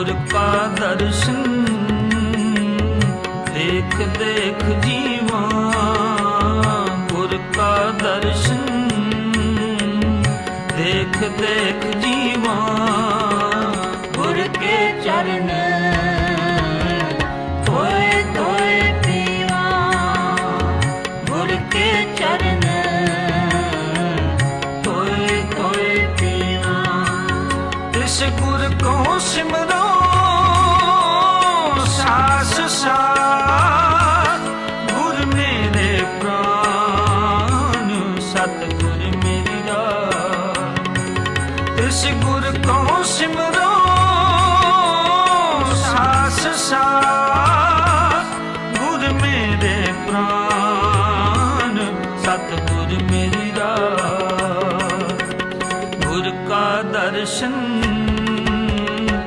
ਗੁਰ ਕਾ ਦਰਸ਼ਨ ਦੇਖ ਦੇਖ ਜੀਵਾ। ਗੁਰ ਕਾ ਦਰਸ਼ਨ ਦੇਖ ਦੇਖ ਜੀਵਾ। ਗੁਰ ਕੇ ਚਰਨ ਧੋਏ ਧੋਏ ਪੀਵਾ। ਗੁਰ ਕੇ ਚਰਨ ਧੋਏ ਧੋਏ ਪੀਵਾ। ਤਿਸ ਗੁਰ ਕੋ ਸਿਮਰੋ ਸਤਿਗੁਰ ਸਤ ਮੇਰੀ ਰਾਹ ਤਿਸ ਗੁਰ ਕੋ ਸਿਮਰੋ, ਸਾਸ ਸਾਸ ਗੁਰ ਮੇਰੇ ਪ੍ਰਾਨ। ਸਤਿਗੁਰ ਮੇਰਾ ਮੇਰੀ, ਗੁਰ ਕਾ ਦਰਸ਼ਨ